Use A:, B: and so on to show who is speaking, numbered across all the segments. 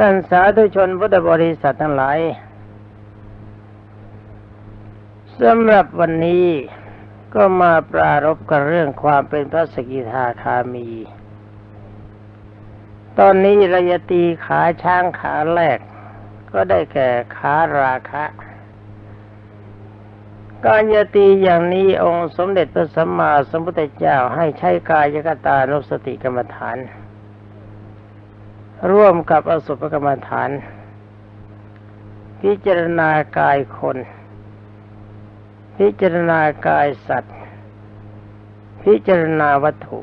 A: ท่านสาธุชนพุทธบริษัททั้งหลายสำหรับวันนี้ก็มาปรารบกันเรื่องความเป็นพระสกิทาคามี ตอนนี้ระยตีขาช้างขาแรก ก็ได้แก่ขาราคะการยตีอย่างนี้องค์สมเด็จพระสัมมาสัมพุทธเจ้าให้ใช้กายกตานุสติกรรมฐาน ร่วมกับอสุภกรรมฐาน พิจารณากายคน พิจารณากายสัตว์ พิจารณาวัตถุ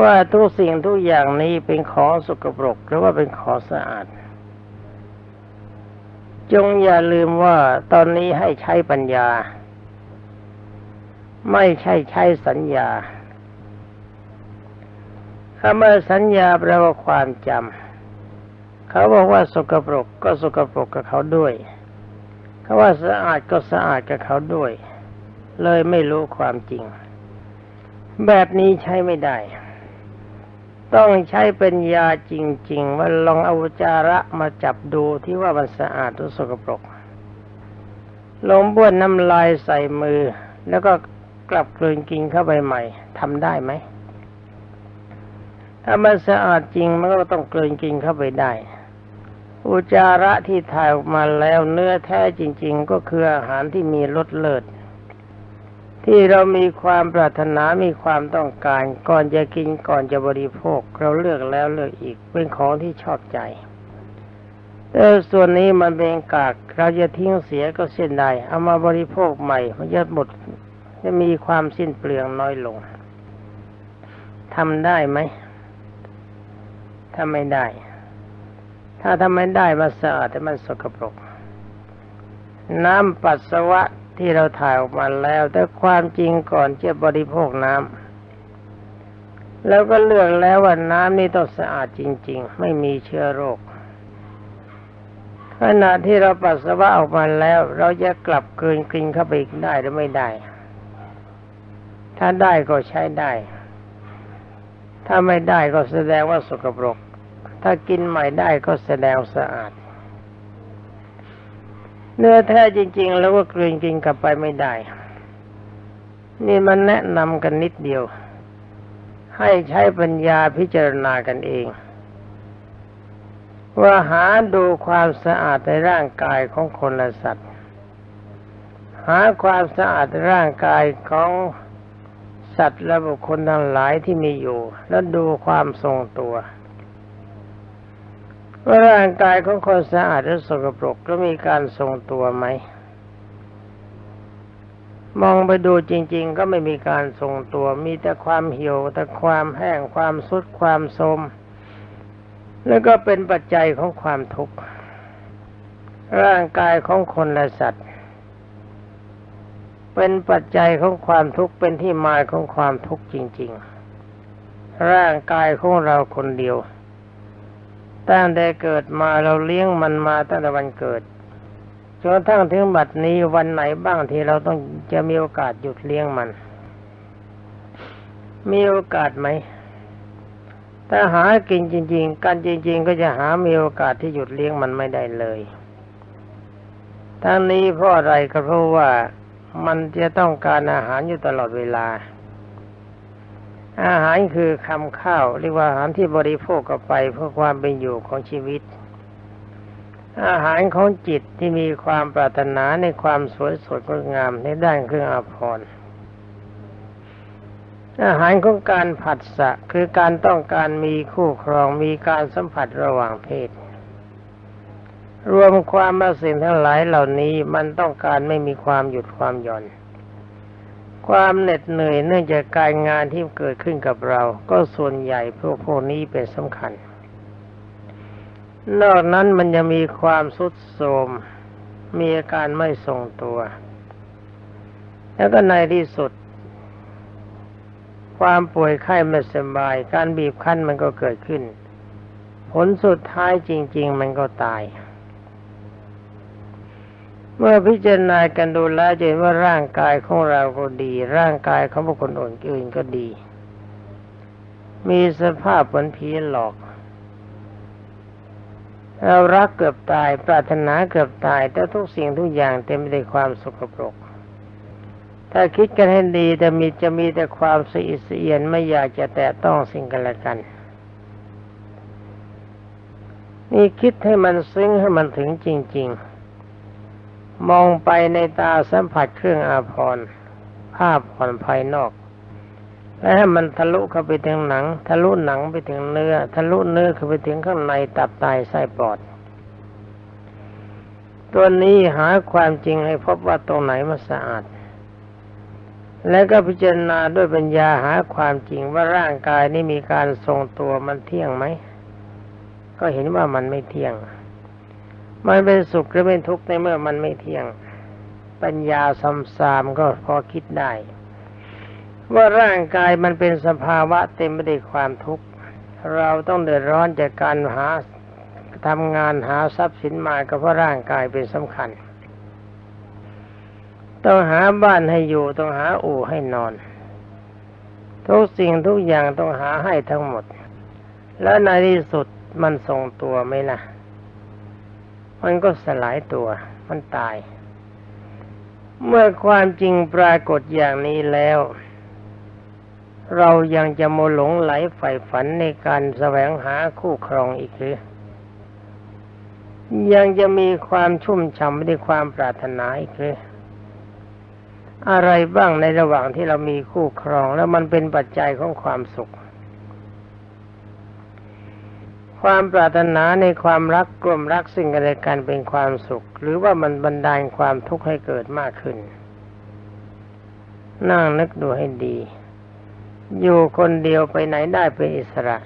A: ว่าทุกสิ่งทุกอย่างนี้เป็นของสกปรกหรือว่าเป็นของสะอาด จงอย่าลืมว่าตอนนี้ให้ใช้ปัญญา ไม่ใช่ใช้สัญญา คำว่าสัญญาแปลว่าความจำเขาบอกว่าสกปรกก็สกปรกกับเขาด้วย เขาว่าสะอาดก็สะอาดกับเขาด้วย เลยไม่รู้ความจริง แบบนี้ใช้ไม่ได้ ต้องใช้เป็นยาจริง ๆ ว่าลองเอาจาระมาจับดูที่ว่ามันสะอาดหรือสกปรกลงบ้วนน้ำลายใส่มือ แล้วก็กลับกลืนกินเข้าไปใหม่ทำได้ไหม ถ้ามันสะอาดจริงมันก็ต้องกลืนกินเข้าไปได้ อุจจาระที่ถ่ายออกมาแล้วเนื้อแท้จริง ๆ ก็คืออาหารที่มีรสเลิศที่เรามีความปรารถนา มีความต้องการ ก่อนจะกิน ก่อนจะบริโภค เราเลือกแล้วเลือกอีก เป็นของที่ชอบใจ แต่ส่วนนี้มันเป็นกาก เราจะทิ้งเสียก็เส้นใด เอามาบริโภคใหม่ มันจะหมด จะมีความสิ้นเปลืองน้อยลง ทำได้ไหม ถ้าไม่ได้ ถ้าทำไม่ได้มันสะอาดแต่มันสกปรก น้ำปัสสาวะที่เราถ่ายออกมาแล้ว แต่ความจริงก่อนจะบริโภคน้ำแล้วก็เลือกแล้วว่าน้ำนี้ต้องสะอาดจริง ๆ ไม่มีเชื้อโรคขณะที่เราปัสสาวะออกมาแล้ว เราจะกลับเกินกลินเข้าไปอีกได้หรือไม่ได้ ถ้าได้ก็ใช้ได้ ถ้าไม่ได้ก็แสดงว่าสกปรก ถ้ากินใหม่ได้ก็แสดงสะอาด เนื้อแท้จริง ๆ แล้วก็กลืนกินกลับไปไม่ได้ นี่มันแนะนำกันนิดเดียว ให้ใช้ปัญญาพิจารณากันเอง ว่าหาดูความสะอาดในร่างกายของคนและสัตว์ หาความสะอาดในร่างกายของสัตว์และบุคคลทั้งหลายที่มีอยู่ แล้วดูความทรงตัว ว่าร่างกายของคนสะอาดหรือสกปรกก็มีการทรงตัวไหม มองไปดูจริง ๆ ก็ไม่มีการทรงตัว มีแต่ความเหี่ยวแต่ความแห้งความสุดความโทมแล้วก็เป็นปัจจัยของความทุกข์ร่างกายของคนและสัตว์ เป็นปัจจัยของความทุกข์เป็นที่มาของความทุกข์จริง ๆ ร่างกายของเราคนเดียว ตั้งแต่เกิดมาเราเลี้ยงมันมาตั้งแต่วันเกิดจนกระทั่งถึงบัดนี้วันไหนบ้างที่เราต้องจะมีโอกาสหยุดเลี้ยงมัน มีโอกาสไหม ถ้าหากินจริง ๆ กันจริง ๆ ก็จะหามีโอกาสที่หยุดเลี้ยงมันไม่ได้เลยทั้งนี้เพราะอะไรก็เพราะว่ามันจะต้องการอาหารอยู่ตลอดเวลา อาหารคือคำข้าวเรียกว่าอาหารที่บริโภคกับไปเพื่อความเป็นอยู่ของชีวิต อาหารของจิตที่มีความปรารถนาในความสวยสดงดงามในด้านเครื่องอาภรณ์อาหารของการผัสสะคือการต้องการมีคู่ครองมีการสัมผัสระหว่างเพศ รวมความมาสิ่งทั้งหลายเหล่านี้มันต้องการไม่มีความหยุดความหย่อน ความเหน็ดเหนื่อยเนื่องจากการงานที่เกิดขึ้นกับเรา ก็ส่วนใหญ่พวกพวกนี้เป็นสำคัญ นอกนั้นมันจะมีความสุดโทมมีอาการไม่ทรงตัว แล้วก็ในที่สุด ความป่วยไข้ไม่สบาย การบีบคั้นมันก็เกิดขึ้น ผลสุดท้ายจริง ๆ มันก็ตาย เมื่อพิจารณากันดูแลจะเห็นว่าร่างกายของเราก็ดี ร่างกายของบุคคลอื่นก็ดี มีสภาพเหมือนผีหลอก เรารักเกือบตาย ปรารถนาเกือบตาย แต่ทุกสิ่งทุกอย่างเต็มไปด้วยความสกปรก ถ้าคิดกันให้ดีจะมีจะมีแต่ความสะอิดสะเอียนไม่อยากจะแตะต้องสิ่งกันและกันนี่คิดให้มันซึ้งให้มันถึงจริง ๆ มองไปในตาสัมผัสเครื่องอาภรณ์ภาพผ่อนภายนอก และให้มันทะลุเข้าไปถึงหนัง ทะลุหนังไปถึงเนื้อ ทะลุเนื้อเข้าไปถึงข้างในตับไตไส้ปอด ตัวนี้หาความจริงให้พบว่าตรงไหนมันสะอาด แล้วก็พิจารณาด้วยปัญญาหาความจริงว่าร่างกายนี้มีการทรงตัวมันเที่ยงไหม ก็เห็นว่ามันไม่เที่ยง มันเป็นสุขหรือเป็นทุกข์ในเมื่อมันไม่เที่ยง ปัญญาสำสามก็พอคิดได้ ว่าร่างกายมันเป็นสภาวะเต็มไปด้วยความทุกข์ เราต้องเดือดร้อนจากการหาทำงานหาทรัพย์สินมาก็เพราะร่างกายเป็นสำคัญ ต้องหาบ้านให้อยู่ต้องหาอู่ให้นอน ทุกสิ่งทุกอย่างต้องหาให้ทั้งหมด แล้วในที่สุดมันทรงตัวไหมล่ะ มันก็สลายตัว มันตาย เมื่อความจริงปรากฏอย่างนี้แล้ว เรายังจะโมหลงไหลใฝ่ฝันในการแสวงหาคู่ครองอีกหรือ ยังจะมีความชุ่มฉ่ำไปด้วยความปรารถนาอีกหรืออะไรบ้างในระหว่างที่เรามีคู่ครองแล้วมันเป็นปัจจัยของความสุข ความปรารถนาในความรักกลมรักสิ่งกันและกันเป็นความสุข หรือว่ามันบันดาลความทุกข์ให้เกิดมากขึ้น นั่งนึกดูให้ดี อยู่คนเดียวไปไหนได้เป็นอิสระ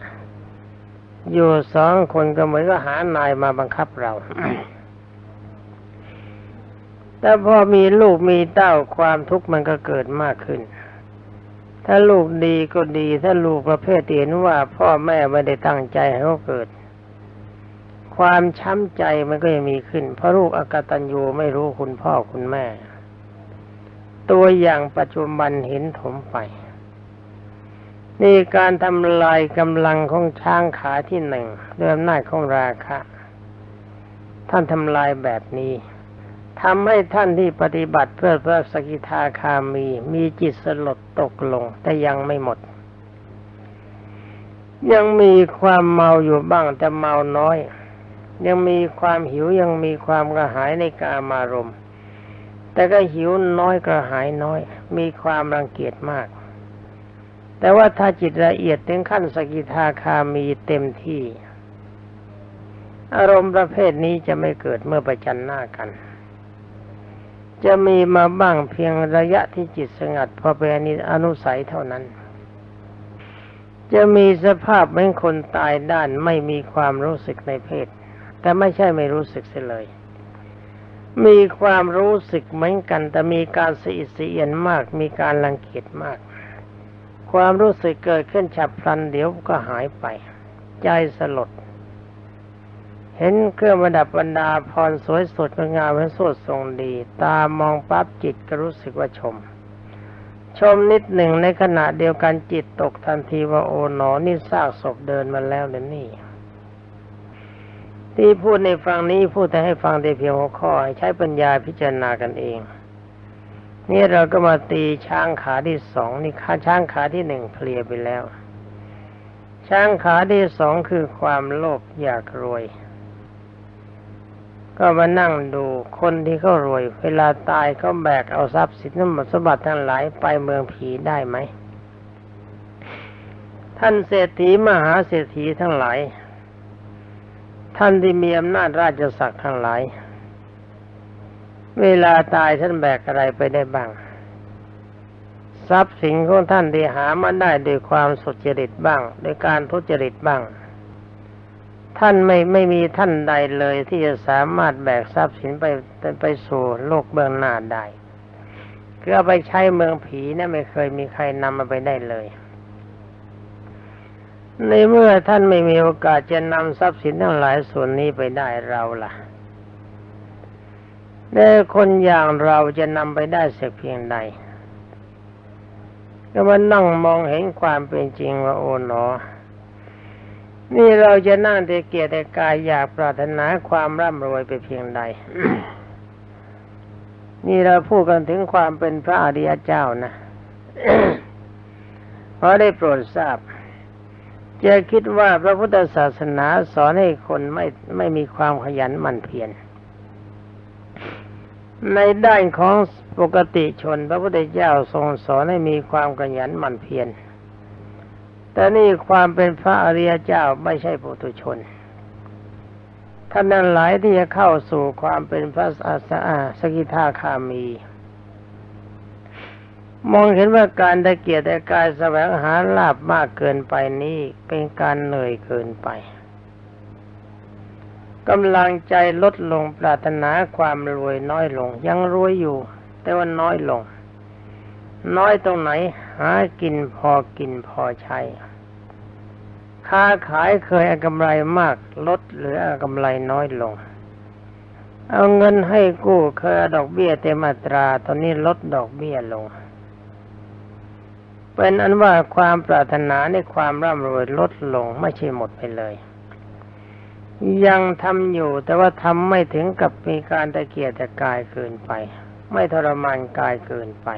A: อยู่สองคนก็เหมือนก็หานายมาบังคับเรา แต่พอมีลูกมีเต้าความทุกข์มันก็เกิดมากขึ้น ถ้าลูกดีก็ดี ถ้าลูกประเภทเห็นว่าพ่อแม่ไม่ได้ตั้งใจให้เขาเกิด ความช้ำใจมันก็ยังมีขึ้น เพราะลูกอากตันยูไม่รู้คุณพ่อคุณแม่ ตัวอย่างปัจจุบันเห็นถมไป นี่การทำลายกำลังของช้างขาที่หนึ่งด้วยอำนาจของราคะ ท่านทำลายแบบนี้ ทำให้ท่านที่ปฏิบัติเพื่อพระสกิทาคามี มีจิตสลดตกลง แต่ยังไม่หมด ยังมีความเมาอยู่บ้างแต่เมาน้อย ยังมีความหิวยังมีความกระหายในกามารมณ์ แต่ก็หิวน้อยกระหายน้อย มีความรังเกียจมาก แต่ว่าถ้าจิตละเอียดถึงขั้นสกิทาคามีเต็มที่ อารมณ์ประเภทนี้จะไม่เกิดเมื่อประจันหน้ากัน จะมีมาบ้างเพียงระยะที่จิตสงัดพอเป็นอนุสัยเท่านั้น จะมีสภาพเหมือนคนตายด้านไม่มีความรู้สึกในเพศ แต่ไม่ใช่ไม่รู้สึกเสียเลย มีความรู้สึกเหมือนกัน แต่มีการสะอิดสะเอียนมาก มีการรังเกียจมาก ความรู้สึกเกิดขึ้นฉับพลันเดี๋ยวก็หายไป ใจสลด เห็นเครื่องประดับบรรดาพรสวยสดงามและสดทรงดี ตามองปั๊บจิตก็รู้สึกว่าชม ชมนิดหนึ่งในขณะเดียวกันจิตตกทันทีว่าโอ๋หนอนี่ซากศพเดินมาแล้วเดี๋ยวนี้ที่พูดในฟังนี้พูดแต่ให้ฟังได้เพียงหัวข้อใใช้ปัญญาพิจารณากันเองนี่เราก็มาตีช้างขาที่สองนี่ขาช้างขาที่หนึ่งเคลียร์ไปแล้ว ช้างขาที่สองคือความโลภอยากรวย ก็มานั่งดูคนที่เขารวย เวลาตายเขาแบกเอาทรัพย์สินสมบัติทั้งหลายไปเมืองผีได้ไหม ท่านเศรษฐีมหาเศรษฐีทั้งหลาย ท่านที่มีอำนาจราชศักดิ์ทั้งหลาย เวลาตายท่านแบกอะไรไปได้บ้าง ทรัพย์สินของท่านที่หามาได้ด้วยความสุจริตบ้างด้วยการทุจริตบ้าง ท่านไม่ไม่มีท่านใดเลยที่จะสามารถแบกทรัพย์สินไปไปสู่โลกเบื้องหน้าได้คือเอาไปใช้เมืองผีนะไม่เคยมีใครนำมาไปได้เลย ในเมื่อท่านไม่มีโอกาสจะนำทรัพย์สินทั้งหลายส่วนนี้ไปได้เราล่ะแต่คนอย่างเราจะนำไปได้สักเพียงใดก็มานั่งมองเห็นความเป็นจริงว่าโอ๋หนอ นี่เราจะนั่งแต่เกียรติแต่กายอยากปรารถนาความร่ำรวยไปเพียงใด นี่เราพูดกันถึงความเป็นพระอริยเจ้านะเพราะได้โปรดทราบ จะคิดว่าพระพุทธศาสนาสอนให้คนไม่ไม่มีความขยันหมั่นเพียรในด้านของปกติชน พระพุทธเจ้าทรงสอนให้มีความขยันหมั่นเพียร แต่นี่ความเป็นพระอริยเจ้าไม่ใช่ปุถุชน ท่านนั้นหลายที่จะเข้าสู่ความเป็นพระอาสาสกิทาคามี มองเห็นว่าการตะเกียรแต่กายแสวงหาลาบมากเกินไปนี้เป็นการเหนื่อยเกินไปกำลังใจลดลงปรารถนาความรวยน้อยลง ยังรวยอยู่ แต่ว่าน้อยลง น้อยตรงไหน หากินพอกินพอใช้ ค้าขายเคยกำไรมากลดเหลือกำไรน้อยลง เอาเงินให้กู้เคยดอกเบี้ยเต็มอัตรา ตอนนี้ลดดอกเบี้ยลง เป็นอันว่าความปรารถนาในความร่ำรวยลดลงไม่ใช่หมดไปเลยยังทำอยู่แต่ว่าทำไม่ถึงกับมีการตะเกียกตะกายเกินไป ไม่ทรมานกายเกินไป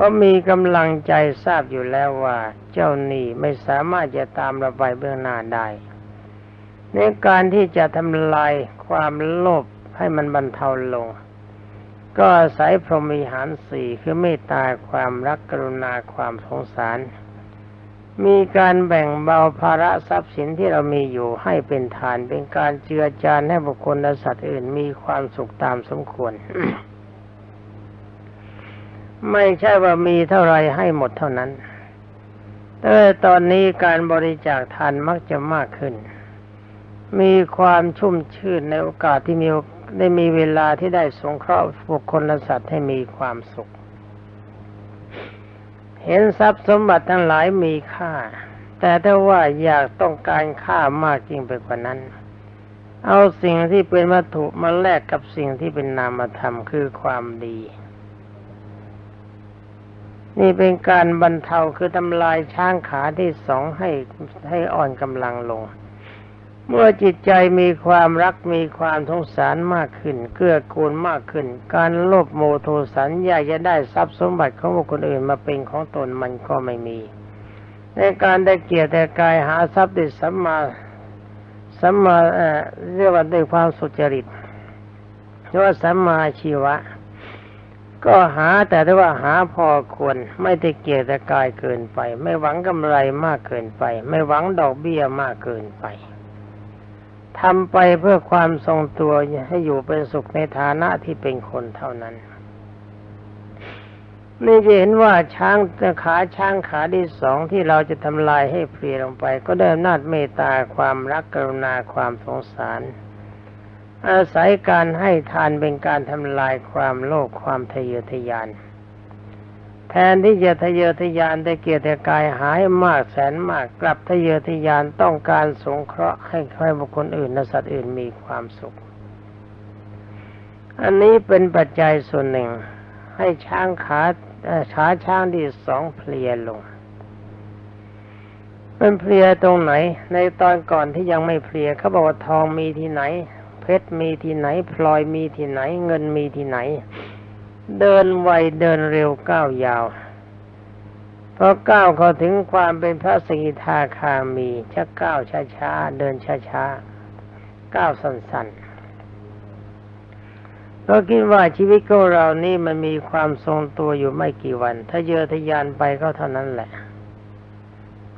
A: ราะมีกำลังใจทราบอยู่แล้วว่า เจ้าหนี้ไม่สามารถจะตามเราไปเบื้องหน้าได้ในการที่จะทำลายความโลภให้มันบรรเทาลง ก็อาศัยพรหมิหารสี่คือเมตตาความรักกรุณาความสงสาร มีการแบ่งเบาภาระทรัพย์สินที่เรามีอยู่ให้เป็นทาน เป็นการเจือจานให้บุคคลและสัตว์อื่นมีความสุขตามสมควร ไม่ใช่ว่ามีเท่าไรให้หมดเท่านั้นแต่ตอนนี้การบริจาคทานมักจะมากขึ้น มีความชุ่มชื่นในโอกาสที่มีได้มีเวลาที่ได้สงเคราะห์บุคคลและสัตว์ให้มีความสุข เห็นทรัพย์สมบัติทั้งหลายมีค่า แต่ถ้าว่าอยากต้องการค่ามากจริงไปกว่านั้น เอาสิ่งที่เป็นวัตถุมาแลกกับสิ่งที่เป็นนามธรรมคือความดี นี่เป็นการบรรเทาคือทำลายช้างขาที่สองให้ให้อ่อนกำลังลง เมื่อจิตใจมีความรักมีความทงสารมากขึ้น เกื้อกูลมากขึ้น การโลภโมโทสันอยากจะได้ทรัพย์สมบัติของบุคคลอื่นมาเป็นของตนมันก็ไม่มี ในการได้เกียรติแต่กายหาทรัพย์ด้วยสัมมาสัมมาเอ่อเรียกว่าด้วยความสุจริตเรียกว่าสัมมาชีวะ ก็หาแต่ได้ว่าหาพอควรไม่ได้เกียรติกายเกินไป ไม่หวังกำไรมากเกินไป ไม่หวังดอกเบี้ยมากเกินไปทำไปเพื่อความทรงตัวให้อยู่เป็นสุขในฐานะที่เป็นคนเท่านั้น นี่จะเห็นว่าช้างขาช้างขาที่สองที่เราจะทำลายให้เพลียลงไป ก็ได้อำนาจเมตตาความรักกรุณาความสงสาร อาศัยการให้ทานเป็นการทำลายความโลภความทะเยอทะยาน แทนที่จะทะเยอทะยานได้เกียรติกายหายมากแสนมากกลับทะเยอทะยานต้องการสงเคราะห์ให้ใครบุคคลอื่นและสัตว์อื่นมีความสุข อันนี้เป็นปัจจัยส่วนหนึ่ง ให้ช้างขาขาช้างที่สองเพลียลงเป็นเพลียตรงไหน ในตอนก่อนที่ยังไม่เพลียเขาบอกว่าทองมีที่ไหน ชรมีที่ไหน พลอยมีที่ไหน เงินมีที่ไหน เดินไวเดินเร็วก้าวยาวพอก้าวเข้าถึงความเป็นพระสกิทาคามีชักก้าวช้าๆเดินช้าๆก้าวสั้นๆก็คิดว่าชีวิตของเรานี่มันมีความทรงตัวอยู่ไม่กี่วัน ถ้าเยอทะยานไปก็เท่านั้นแหละ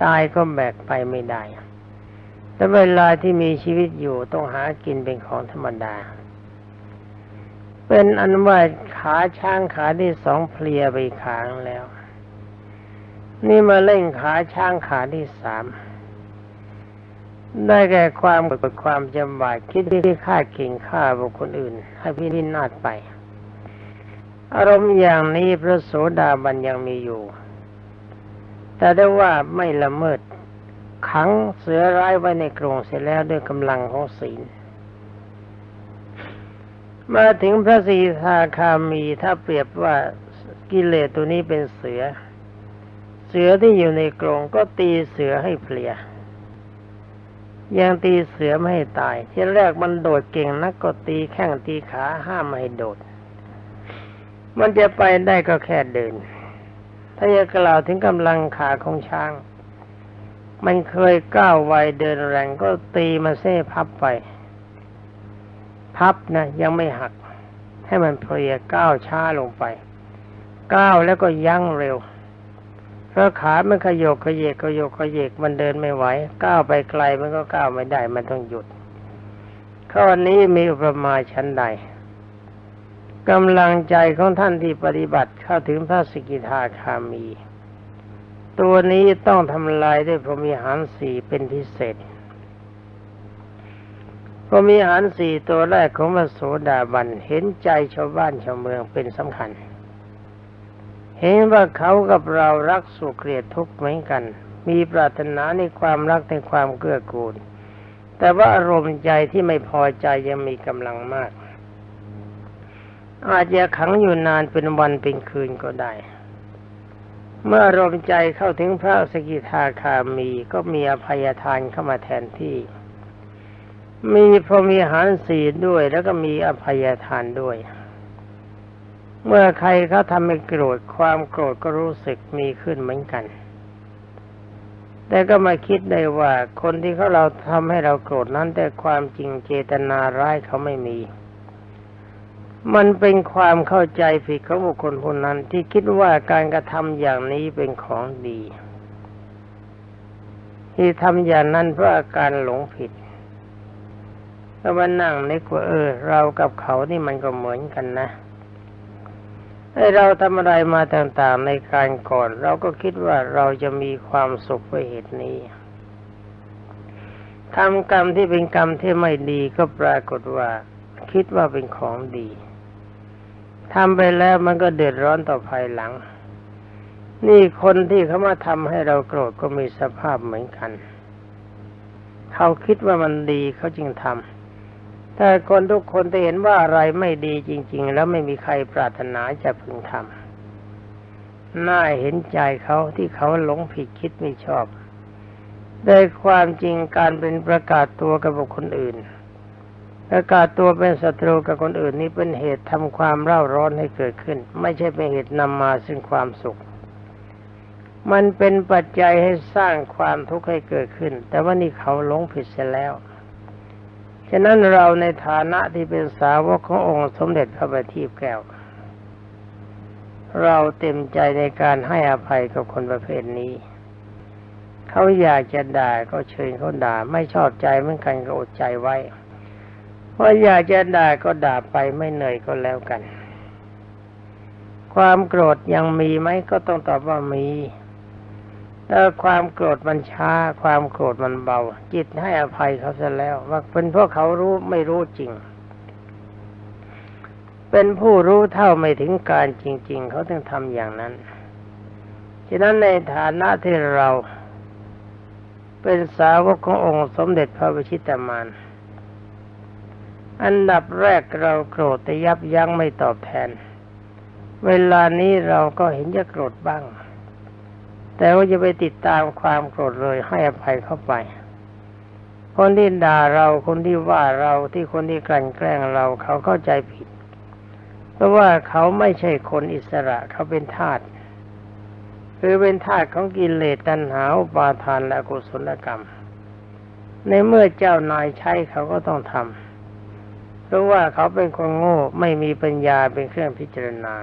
A: ตายก็แบกไปไม่ได้ แต่เวลาที่มีชีวิตอยู่ต้องหากินเป็นของธรรมดา เป็นอันว่าขาช้างขาที่สองเพลียไปขางแล้ว นี่มาเล่งขาช้างขาที่สามได้แก่ความกดความจำบาดคิดที่ฆ่าเก่งฆ่าบุคคลอื่น ให้พินินาศไป อารมณ์อย่างนี้พระโสดาบันยังมีอยู่ แต่ได้ว่าไม่ละเมิด ขังเสือร้ายไว้ในกรงเสร็จแล้วด้วยกำลังของศีลมาถึงพระสีทาคามีถ้าเปรียบว่ากิเลสตัวนี้เป็นเสือ เสือที่อยู่ในกรงก็ตีเสือให้เพลียยังตีเสือไม่ให้ตาย ที่แรกมันโดดเก่งนักก็ตีแข้งตีขาห้ามไม่ให้โดด มันจะไปได้ก็แค่เดิน ถ้าจะกล่าวถึงกำลังขาของช้าง มันเคยก้าวไวเดินแรงก็ตีมาเส้พับไป พับนะยังไม่หัก ให้มันเพลียก้าวช้าลงไป ก้าวแล้วก็ยั้งเร็วเพราะขามันขยกขยเยกขยกขยเยกมันเดินไม่ไหวก้าวไปไกลมันก็ก้าวไม่ได้มันต้องหยุดข้อนี้มีอุปมาชั้นใดกำลังใจของท่านที่ปฏิบัติเข้าถึงพระสกิทาคามี ตัวนี้ต้องทำลายด้วยพรหมีหารสี่เป็นพิเศษ พรหมีหารสี่ตัวแรกของพระโสดาบันเห็นใจชาวบ้านชาวเมืองเป็นสำคัญ เห็นว่าเขากับเรารักสุขเกลียดทุกข์เหมือนกัน มีปรารถนาในความรักในความเกื้อกูล แต่ว่าอารมณ์ใจที่ไม่พอใจยังมีกำลังมาก อาจจะขังอยู่นานเป็นวันเป็นคืนก็ได้ เมื่อรมใจเข้าถึงพระสกิทาคามีก็มีอภัยทานเข้ามาแทนที่ มีพรมีหารสีด้วยแล้วก็มีอภัยทานด้วย เมื่อใครเขาทำให้โกรธความโกรธก็รู้สึกมีขึ้นเหมือนกัน แต่ก็มาคิดได้ว่าคนที่เขาเราทำให้เราโกรธนั้นแต่ความจริงเจตนาร้ายเขาไม่มี มันเป็นความเข้าใจผิดของบุคคลคนนั้นที่คิดว่าการกระทำอย่างนี้เป็นของดี ที่ทำอย่างนั้นเพราะอาการหลงผิดก็มานั่งนึกว่าเออ เรากับเขานี่มันก็เหมือนกันนะไอเราทำอะไรมาต่างๆในการก่อน เราก็คิดว่าเราจะมีความสุขเพราะเหตุนี้ทำกรรมที่เป็นกรรมที่ไม่ดีก็ปรากฏว่า คิดว่าเป็นของดี ทำไปแล้วมันก็เดือดร้อนต่อภายหลัง นี่คนที่เขามาทำให้เราโกรธก็มีสภาพเหมือนกัน เขาคิดว่ามันดีเขาจึงทำแต่คนทุกคนจะเห็นว่าอะไรไม่ดีจริง ๆ แล้วไม่มีใครปรารถนาจะพึงทำน่าเห็นใจเขาที่เขาหลงผิดคิดไม่ชอบโดยความจริงการเป็นประกาศตัวกับบุคคลอื่น ประกาศตัวเป็นศัตรูกับคนอื่นนี้เป็นเหตุทำความเร่าร้อนให้เกิดขึ้น ไม่ใช่เป็นเหตุนำมาซึ่งความสุข มันเป็นปัจจัยให้สร้างความทุกข์ให้เกิดขึ้น แต่ว่านี่เขาหลงผิดเสียแล้วฉะนั้นเราในฐานะที่เป็นสาวกขององค์สมเด็จพระบัณฑิตแก้ว เราเต็มใจในการให้อภัยกับคนประเภทนี้ เขาอยากจะด่าก็เชิญเขาด่าไม่ชอบใจเหมือนกันก็อดใจไว้ ว่าอยากจะด่าก็ด่าไปไม่เหนื่อยก็แล้วกัน ความโกรธยังมีไหมก็ต้องตอบว่ามีถ้าความโกรธมันช้า ความโกรธมันเบา จิตให้อภัยเขาซะแล้ว ว่าเป็นเพราะเขารู้ไม่รู้จริง เป็นผู้รู้เท่าไม่ถึงการจริง ๆ เขาถึงทำอย่างนั้นฉะนั้นในฐานะที่เรา เป็นสาวกขององค์สมเด็จพระวิชิตามาน อันดับแรกเราโกรธแต่ยับยั้งไม่ตอบแทน เวลานี้เราก็เห็นจะโกรธบ้าง แต่ว่าจะไปติดตามความโกรธเลยให้อภัยเข้าไป คนที่ด่าเราคนที่ว่าเราที่คนที่กลั่นแกล้งเราเขาเข้าใจผิด เพราะว่าเขาไม่ใช่คนอิสระเขาเป็นทาสคือเป็นทาสของกิเลสตัณหาอุปาทานและกุศลกรรม ในเมื่อเจ้านายใช้เขาก็ต้องทำ ราะว่าเขาเป็นคนโง่ไม่มีปัญญาเป็นเครื่องพิจารณา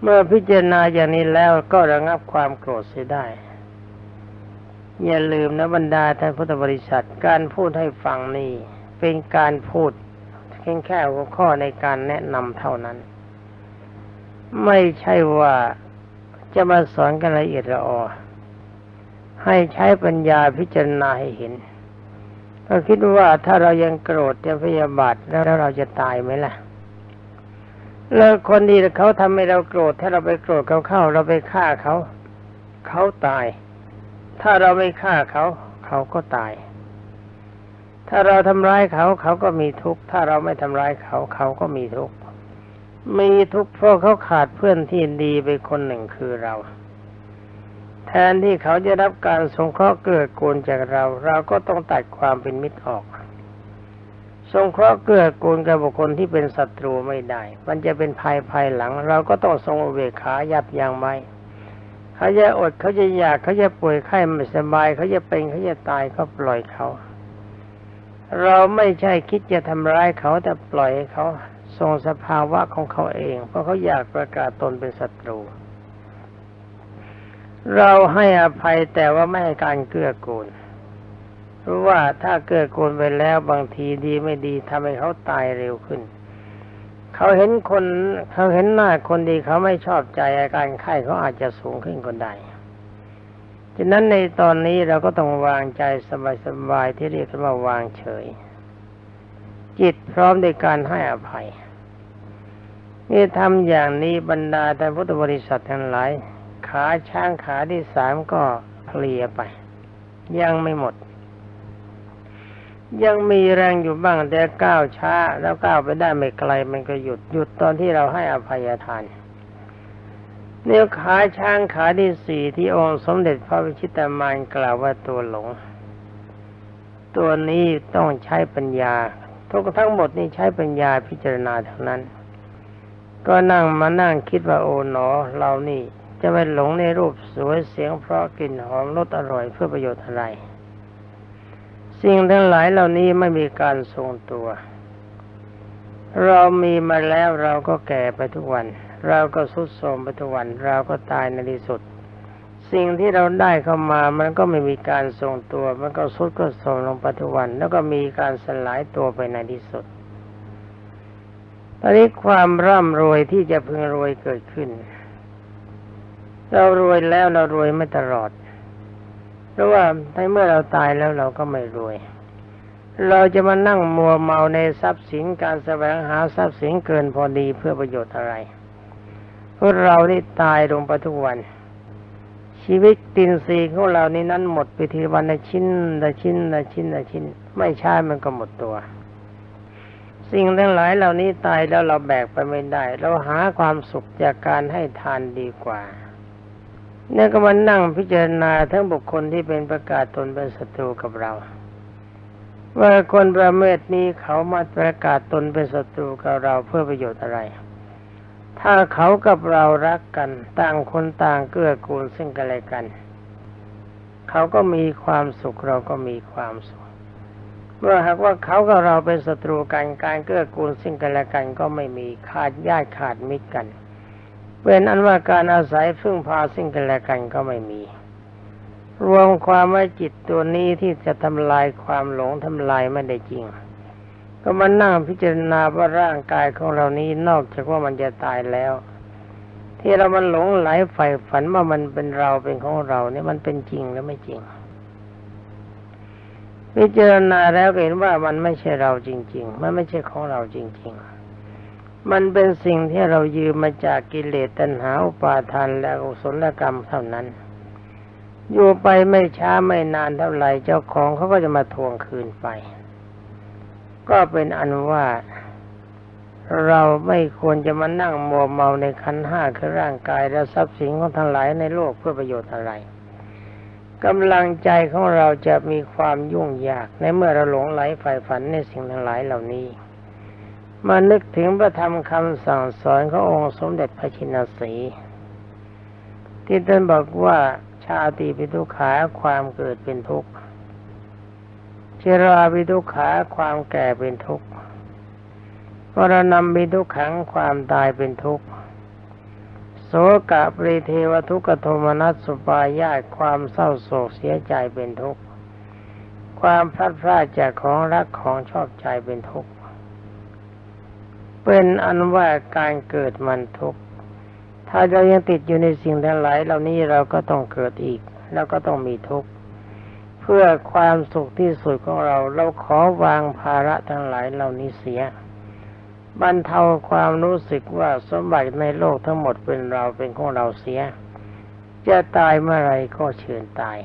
A: เมื่อพิจารณาอย่างนี้แล้วก็ระงับความโกรธเสียได้ อย่าลืมนะบรรดาท่านพุทธบริษัทการพูดให้ฟังนี่เป็นการพูดเพียงแค่หัวข้อในการแนะนำเท่านั้น ไม่ใช่ว่าจะมาสอนกันละเอียดละออให้ใช้ปัญญาพิจารณาให้เห็น เราคิดว่าถ้าเรายังโกรธจะพยาบาทแล้วเราจะตายไหมล่ะแล้วคนดีเขาทำให้เราโกรธ ถ้าเราไปโกรธเขาเข้า เราไปฆ่าเขาเขาตาย ถ้าเราไม่ฆ่าเขา เขาก็ตาย ถ้าเราทำร้ายเขาเขาก็มีทุกข์ ถ้าเราไม่ทำร้ายเขาเขาก็มีทุกข์มีทุกข์เพราะเขาขาดเพื่อนที่ดีไปคนหนึ่งคือเรา แทนที่เขาจะรับการสงเคราะห์เกื้อกูลจากเรา เราก็ต้องตัดความเป็นมิตรออกสงเคราะห์เกื้อกูลกับบุคคลที่เป็นศัตรูไม่ได้ มันจะเป็นภัยภายหลัง เราก็ต้องทรงอุเบกขายับยั้งไว้เขาจะอดเขาจะอยากเขาจะป่วยไข้ไม่สบายเขาจะเป็นเขาจะตายก็ปล่อยเขา เราไม่ใช่คิดจะทำร้ายเขาแต่ปล่อยเขาทรงสภาวะของเขาเอง เพราะเขาอยากประกาศตนเป็นศัตรู เราให้อภัยแต่ว่าไม่ให้การเกื้อกูลเพราะว่าถ้าเกื้อกูลไปแล้วบางทีดีไม่ดีทำให้เขาตายเร็วขึ้น เขาเห็นคนเขาเห็นหน้าคนดีเขาไม่ชอบใจอาการไข้เขาอาจจะสูงขึ้นก็ได้ฉะนั้นในตอนนี้เราก็ต้องวางใจสบายๆที่เรียกว่าวางเฉย จิตพร้อมในการให้อภัยนี่ทำอย่างนี้บรรดาแต่พุทธบริษัททั้งหลาย ขาช้างขาที่สามก็เคลียไป ยังไม่หมด ยังมีแรงอยู่บ้างแต่ก้าวช้า แล้วก้าวไปได้ไม่ไกล มันก็หยุดหยุดตอนที่เราให้อภัยทานเนี่ยขาช้างขาที่สี่ที่องค์สมเด็จพระวิชิตามานกล่าวว่าตัวหลง ตัวนี้ต้องใช้ปัญญา ทุกทั้งหมดนี่ใช้ปัญญาพิจารณาเท่านั้น ก็นั่งมานั่งคิดว่าโอ๋หนอ เรานี่ จะไปหลงในรูปสวยเสียงเพราะกลิ่นหอมรสอร่อยเพื่อประโยชน์อะไร สิ่งทั้งหลายเหล่านี้ไม่มีการทรงตัว เรามีมาแล้วเราก็แก่ไปทุกวัน เราก็สุดโทรมไปทุกวัน เราก็ตายในที่สุด สิ่งที่เราได้เข้ามามันก็ไม่มีการทรงตัว มันก็สุดก็โทรมลงไปทุกวัน แล้วก็มีการสลายตัวไปในที่สุดตอนนี้ความร่ำรวยที่จะพึงรวยเกิดขึ้น เรารวยแล้วเรารวยไม่ตลอด เพราะว่าในเมื่อเราตายแล้วเราก็ไม่รวย เราจะมานั่งมัวเมาในทรัพย์สินการแสวงหาทรัพย์สินเกินพอดีเพื่อประโยชน์อะไรเพราะเรานี่ตายลงไปทุกวัน ชีวิตตินซีของเรานี่นั้นหมดไปทีวันละชิ้นละชิ้นละชิ้นละชิ้น ไม่ใช้ามันก็หมดตัว สิ่งทั้งหลายเหล่านี้ตายแล้วเราแบกไปไม่ได้ เราหาความสุขจากการให้ทานดีกว่า นี่ยก็มานั่งพิจารณาทั้งบุคคลที่เป็นประกาศตนเป็นศัตรูกับเรา ว่าคนประเมทนี้เขามาประกาศตนเป็นศัตรูกับเราเพื่อประโยชน์อะไร ถ้าเขากับเรารักกันต่างคนต่างเกื้อกูลซึ่งกันและกัน เขาก็มีความสุขเราก็มีความสุขเมื่อหากว่าเขากับเราเป็นศัตรูกันการเกื้อกูลซึ่งกันและกันก็ไม่มีขาดญาติขาดมิตรกัน เป็นอันว่าการอาศัยพึ่งพาซึ่งกันและกันก็ไม่มี รวมความว่าจิตตัวนี้ที่จะทำลายความหลงทำลายไม่ได้จริง ก็มานั่งพิจารณาว่าร่างกายของเรานี้นอกจากว่ามันจะตายแล้ว ที่เรามันหลงไหลใฝ่ฝันว่ามันเป็นเราเป็นของเราเนี่ยมันเป็นจริงหรือไม่จริงพิจารณาแล้วเห็นว่ามันไม่ใช่เราจริง ๆ มันไม่ใช่ของเราจริง ๆ มันเป็นสิ่งที่เรายืมมาจากกิเลสตัณหาอุปาทานและกุศลกรรมเท่านั้น อยู่ไปไม่ช้าไม่นานเท่าไหร่เจ้าของเขาก็จะมาทวงคืนไป ก็เป็นอันว่าเราไม่ควรจะมานั่งมัวเมาในขันห้าคือร่างกายและทรัพย์สินของทั้งหลายในโลกเพื่อประโยชน์อะไรกำลังใจของเราจะมีความยุ่งยากในเมื่อเราหลงไหลฝ่ายฝันในสิ่งทั้งหลายเหล่านี้ มานึกถึงพระธรรมคำสั่งสอนขององค์สมเด็จพระชินสีที่ท่านบอกว่าชาติปิทุขาความเกิดเป็นทุกข์เชราปิทุขาความแก่เป็นทุกข์มรณะปิทุกขังความตายเป็นทุกข์โสกะปริเทวทุกขโทมนัสสุปายาตความเศร้าโศกเสียใจเป็นทุกข์ความพลัดพรากจากของรักของชอบใจเป็นทุกข์ เป็นอันว่าการเกิดมันทุกข์ถ้าเรายังติดอยู่ในสิ่งทั้งหลายเหล่านี้เราก็ต้องเกิดอีก แล้วก็ต้องมีทุกข์เพื่อความสุขที่สุดของเรา เราขอวางภาระทั้งหลายเหล่านี้เสียบรรเทาความรู้สึกว่าสมบัติในโลกทั้งหมดเป็นเราเป็นของเราเสีย จะตายเมื่อไรก็เชิญตาย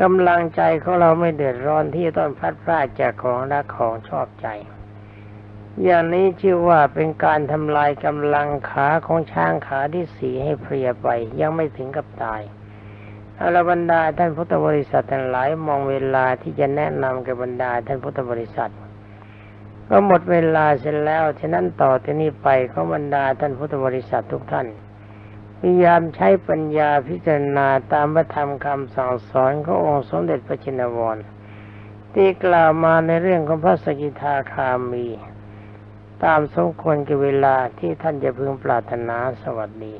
A: กำลังใจของเราไม่เดือดร้อนที่ต้องพัดพลาดจากของรักของชอบใจ อย่างนี้ชื่อว่าเป็นการทำลายกำลังขาของช้างขาที่สีให้เพลียไป ยังไม่ถึงกับตายอาลบรรดาท่านพุทธบริษัททั้งหลายมองเวลาที่จะแนะนำกับบรรดาท่านพุทธบริษัท ก็หมดเวลาเสร็จแล้วฉะนั้นต่อที่นี้ไปขอบรรดาท่านพุทธบริษัททุกท่านพยายามใช้ปัญญาพิจารณาตามพระธรรมคำสั่งสอนขององค์สมเด็จพระจินวรที่กล่าวมาในเรื่องของพระสกิทาคามี ตามสมควรกับเวลาที่ท่านจะพึงปรารถนาสวัสดี